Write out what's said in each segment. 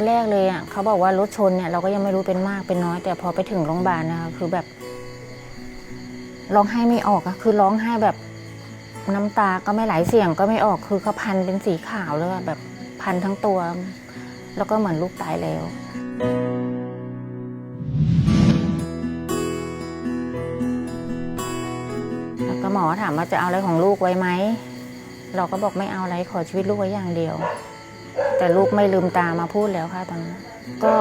อนแรกเลยอะเขาบอกว่ารถชนเนี่ยเราก็ยังไม่รู้เป็นมากเป็นน้อย แต่พอไปถึงโรงพยาบาลนะคะคือแบบร้องไห้ไม่ออกอะคือร้องไห้แบบน้ำตาก็ไม่ไหลเสียงก็ไม่ออกคือเขาพันเป็นสีขาวเลยอะแบบพันทั้งตัว แล้วก็เหมือนลูกตายแล้วแล้วก็หมอถามว่าจะเอาอะไรของลูกไว้ไหม เราก็บอกไม่เอาอะไรขอชีวิตลูกไว้อย่างเดียว แต่ลูกไม่ลืมตามาพูดแล้วค่ะตอนนั้นก็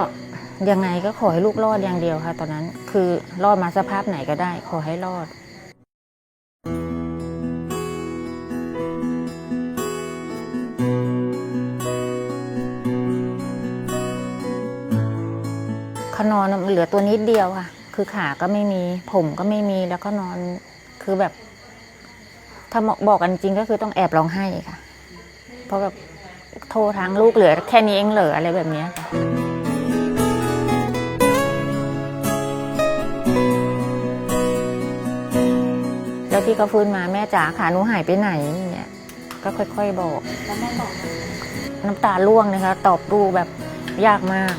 ยังไงก็ขอให้ลูกรอดอย่างเดียวค่ะ ตอนนั้น คือรอดมาสภาพไหนก็ได้ ขอให้รอดเขานอนน่ะมันเหลือตัวนิดเดียวค่ะ คือขาก็ไม่มี ผมก็ไม่มีแล้วก็นอนคือแบบ ถ้าบอกกันจริงก็คือต้องแอบร้องไห้ค่ะ เพราะแบบ โทรทางลูกเหลือแค่นี้เองเหลืออะไรแบบเนี้ยค่ะแล้วที่เขาฟื้นมาแม่จ๋าขาหนูหายไปไหนเนี่ยก็ค่อยๆบอกแล้วแม่บอกไหมน้ำตาร่วงนะคะ ตอบรูแบบยากมาก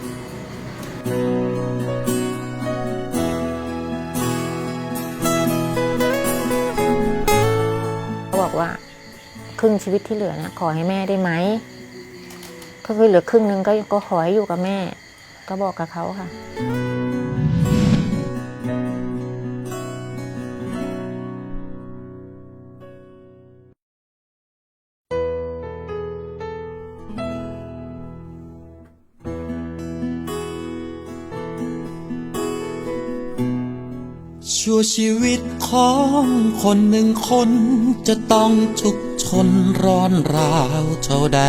เขาบอกว่าครึ่งชีวิตที่เหลือเนี่ยขอให้แม่ได้ไหม ก็คือเหลือครึ่งหนึ่งก็ก็ขอให้อยู่กับแม่ ก็บอกกับเขาค่ะ ชั่วชีวิตของคนหนึ่งคนจะต้องทุกข์ทนร้อนราวเท่าใด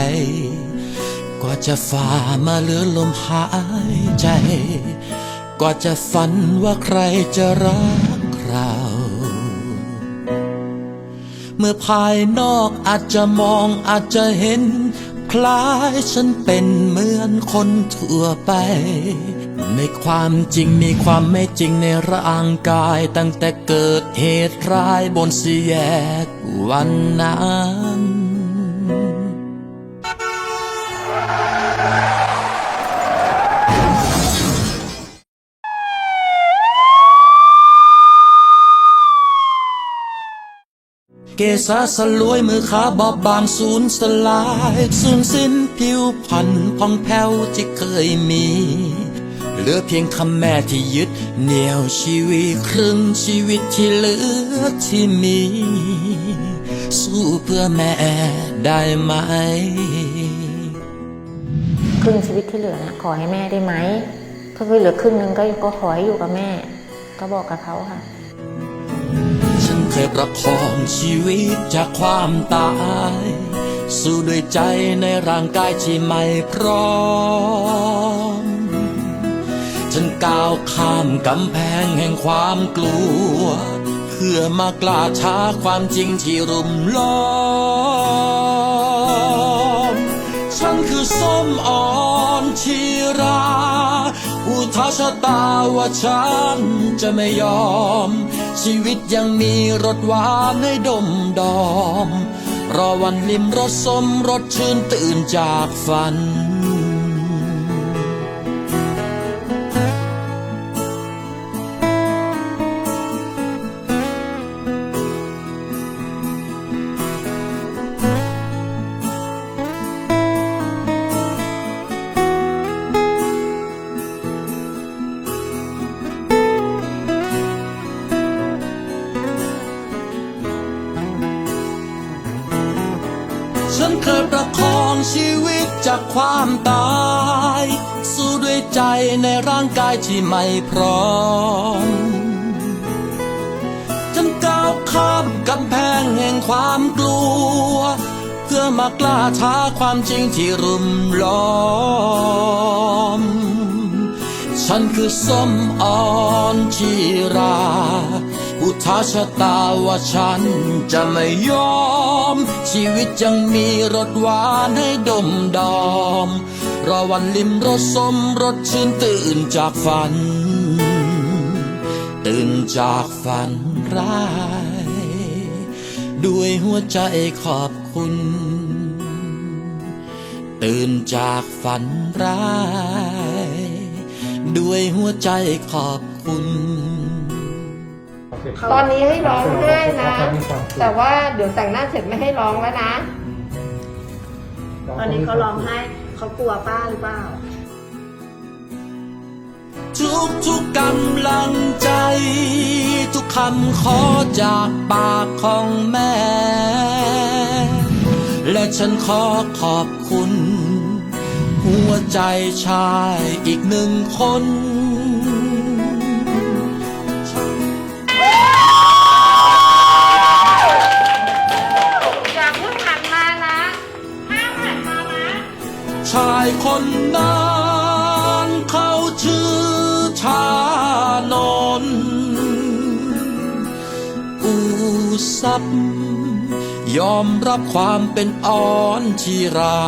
กว่าจะฝ่ามาเหลือลมหายใจ กว่าจะฝันว่าใครจะรักเรา เมื่อภายนอกอาจจะมองอาจจะเห็น คล้ายฉันเป็นเหมือนคนทั่วไป ในความจริงมีความไม่จริงในร่างกาย ตั้งแต่เกิดเหตุร้ายบนสี่แยกวันนั้น กษาสลวยมือขาบอบบางสูญสลายสูญสิ้นผิวพันธ์พองแผ้วที่เคยมี เหลือเพียงคำแม่ที่ยึดเหนี่ยวชีวิตครึ่งชีวิตที่เหลือที่มี สู้เพื่อแม่ได้ไหม ครึ่งชีวิตที่เหลือนี่ยขอให้แม่ได้ไหมก็คือเหลือครึ่งนึงก็ก็ขอให้อยู่กับแม่ ก็บอกกับเขาค่ะ เคยประคองชีวิตจากความตาย สู้ด้วยใจในร่างกายที่ไม่พร้อม ฉันก้าวข้ามกำแพงแห่งความกลัว เพื่อมากล้าท้าความจริงที่รุมล้อม ฉันคือส้มอ่อนชีราอุทาชะตาว่าฉันจะไม่ยอม ชีวิตยังมีรสหวานให้ดมดอม รอวันลิมรสสมรสชื่นตื่นจากฝัน เคยประคองชีวิตจากความตาย สู้ด้วยใจในร่างกายที่ไม่พร้อม ฉันก้าวข้ามกำแพงแห่งความกลัว เพื่อมากล้าท้าความจริงที่รุมล้อม ฉันคือส้มอ่อนชีรา อุทาชะตาว่าฉันจะไม่ยอม ชีวิตยังมีรสหวานให้ดมดอม รอวันลิมรสสมรสชื่นตื่นจากฝัน ตื่นจากฝันร้าย ด้วยหัวใจขอบคุณ ตื่นจากฝันร้าย ด้วยหัวใจขอบคุณ ตอนนี้ให้ร้องไห้นะ แต่ว่าเดี๋ยวแต่งหน้าเสร็จไม่ให้ร้องแล้วนะ ตอนนี้เขาร้องไห้เขากลัวป้าหรือเปล่า ทุกทุกๆกำลังใจ ทุกคำขอจากปากของแม่ และฉันขอขอบคุณ หัวใจชายอีกหนึ่งคน ซับยอมรับความเป็นอ่อนชีรา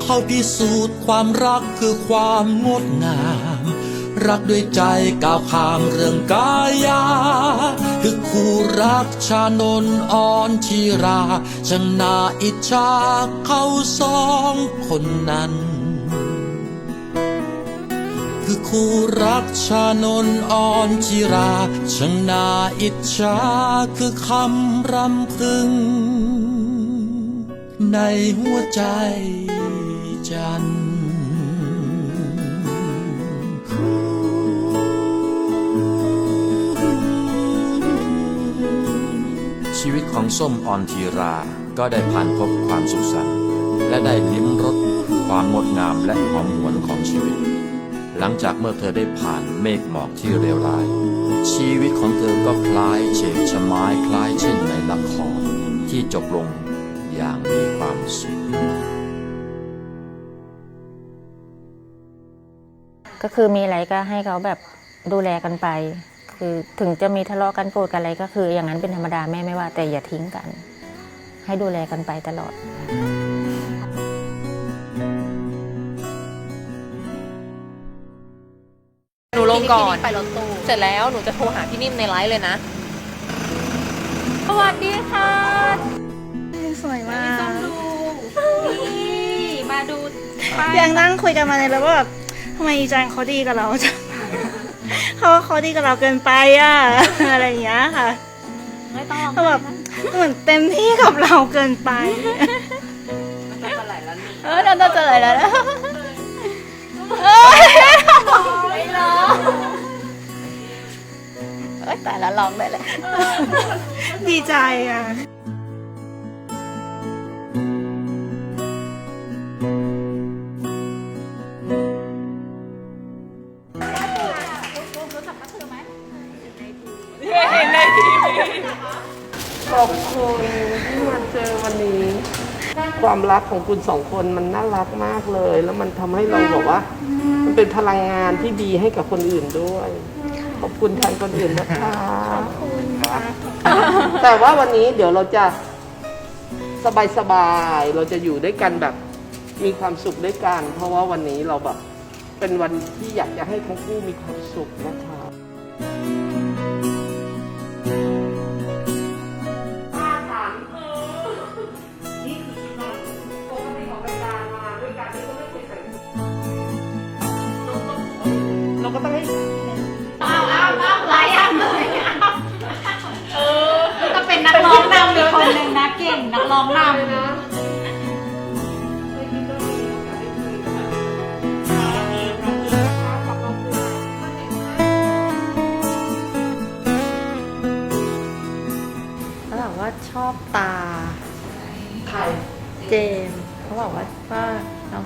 เขาพิสูจน์ความรักคือความงดงาม รักด้วยใจก้าวข้ามเรื่องกายา คือคู่รักชานนอ่อนชีราช่างน่าอิจฉาเขาสองคนนั้น คือคู่รักชานนอ่อนจิราช่างน่าอิจฉาคือคำรำพึง ในหัวใจจันทร์ชีวิตของส้มออนทีราก็ได้ผ่านพบความสุขสันต์และได้ลิ้มรสความงดงามและหอมหวนของชีวิต หลังจากเมื่อเธอได้ผ่านเมฆหมอกที่เลวร้าย ชีวิตของเธอก็คล้ายเฉกชะไม้คล้ายเช่นในละครที่จบลงอย่างมีความสุขก็คือมีอะไรก็ให้เขาแบบดูแลกันไป คือถึงจะมีทะเลาะกันโกรธกันอะไรก็คือ อย่างนั้นเป็นธรรมดาแม่ไม่ว่าแต่อย่าทิ้งกัน ให้ดูแลกันไปตลอด งก่อน ไปรถตู้เสร็จแล้วหนูจะโทรหาพี่นิ่มในไลฟ์เลยนะ สวัสดีค่ะสวยมากนี่มาดูยังนั่งคุยกันมาเลยแล้วว่าแบบทำไมอีจังเขาดีกับเราจังเขาเขาดีกับเราเกินไปอะอะไรอย่างเงี้ยค่ะไม่ต้องเขาแบบเหมือนเต็มที่กับเราเกินไปเออเราต้องเจออะไรแล้วนะ ไม่ร้องเอ้ยแต่ละลองได้เลย ดีใจอะ ของคุณสองคนมันน่ารักมากเลย แล้วมันทำให้เราบอกว่า มันเป็นพลังงานที่ดีให้กับคนอื่นด้วย ขอบคุณแทนคนอื่นนะคะแต่ว่าวันนี้เดี๋ยวเราจะสบายๆเราจะอยู่ด้วยกันแบบมีความสุขด้วยกัน เพราะว่าวันนี้เราแบบเป็นวันที่อยากจะให้ทั้งคู่มีความสุขนะคะ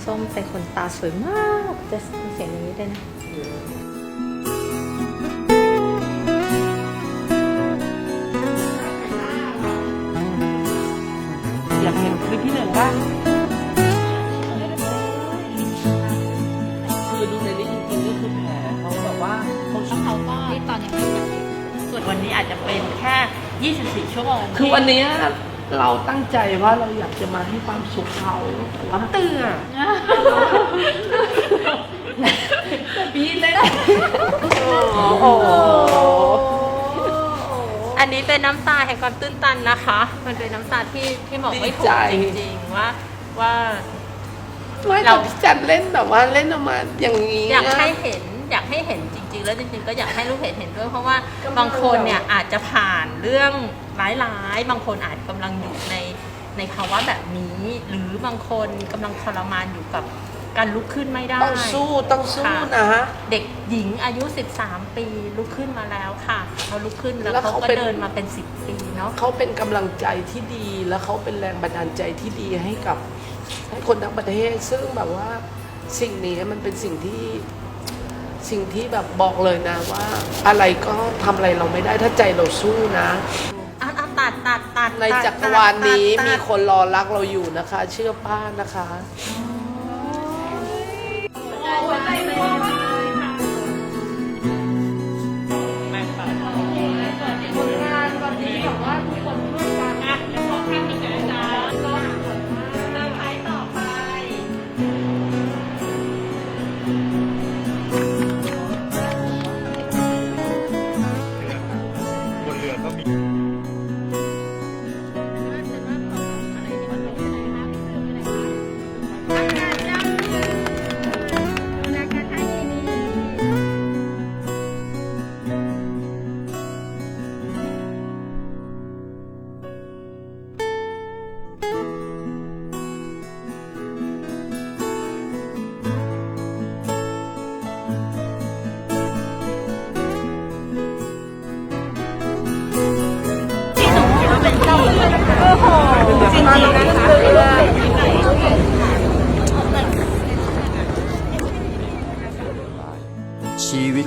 ส้มเป็นคนตาสวยมาก จะเสียงอย่างนี้ด้วยนะอยากเห็นคลิปที่หนึ่งบ้างคือดูในนี้จริงๆก็คือแผลเขาแบบว่าเขาชอบเขาบ้านี่ตอนยังไม่กลับส่วนวันนี้อาจจะเป็นแค่ 24 ชั่วโมงคือวันเนี้ย เราตั้งใจว่าเราอยากจะมาให้ความสุขเขาแต่ว่าเตือปีเล็กโอ้โหอันนี้เป็นน้ำตาแห่งความตื้นตันนะคะ มันเป็นน้ำตาที่ที่บอกไม่ถูดีใจกจริงๆว่าว่าไม่เราแต่พี่จันเล่นแบบว่าเล่นออกมาอย่างนี้อยากให้เห็นอยากให้เห็น ริงๆแล้วจริงๆก็อยากให้ลูกเพจเห็นด้วย เพราะว่าก็ไม่บางคนเนี่ยอาจจะผ่านเรื่องร้ายๆ บางคนอาจกำลังอยู่ในในภาวะแบบนี้ หรือบางคนกำลังทรมานอยู่กับการลุกขึ้นไม่ได้ ต้องสู้ต้องสู้ค่ะนะฮะเด็กหญิงอายุ 13 ปีลุกขึ้นมาแล้วค่ะเขาลุกขึ้นแล้วแล้วเขาเขาก็เป็นเดินมาเป็น 10 ปีเนาะเขาเป็นกำลังใจที่ดีแล้วเขาเป็นแรงบันดาลใจที่ดีให้กับให้คนทั้งประเทศซึ่งแบบว่าสิ่งนี้มันเป็นสิ่งที่ สิ่งที่แบบบอกเลยนะว่า อะไรก็ทำอะไรเราไม่ได้ถ้าใจเราสู้นะ อะอะตัดตัดตัดในตัดจักรวาลนี้ตัดมีตัดคนรอรักเราอยู่นะคะ เชื่อป้านะคะชี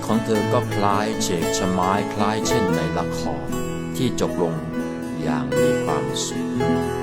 ของเธอก็คล้ายเฉกชะไม้คล้ายเช่นในละครที่จบลงอย่างมีความสุข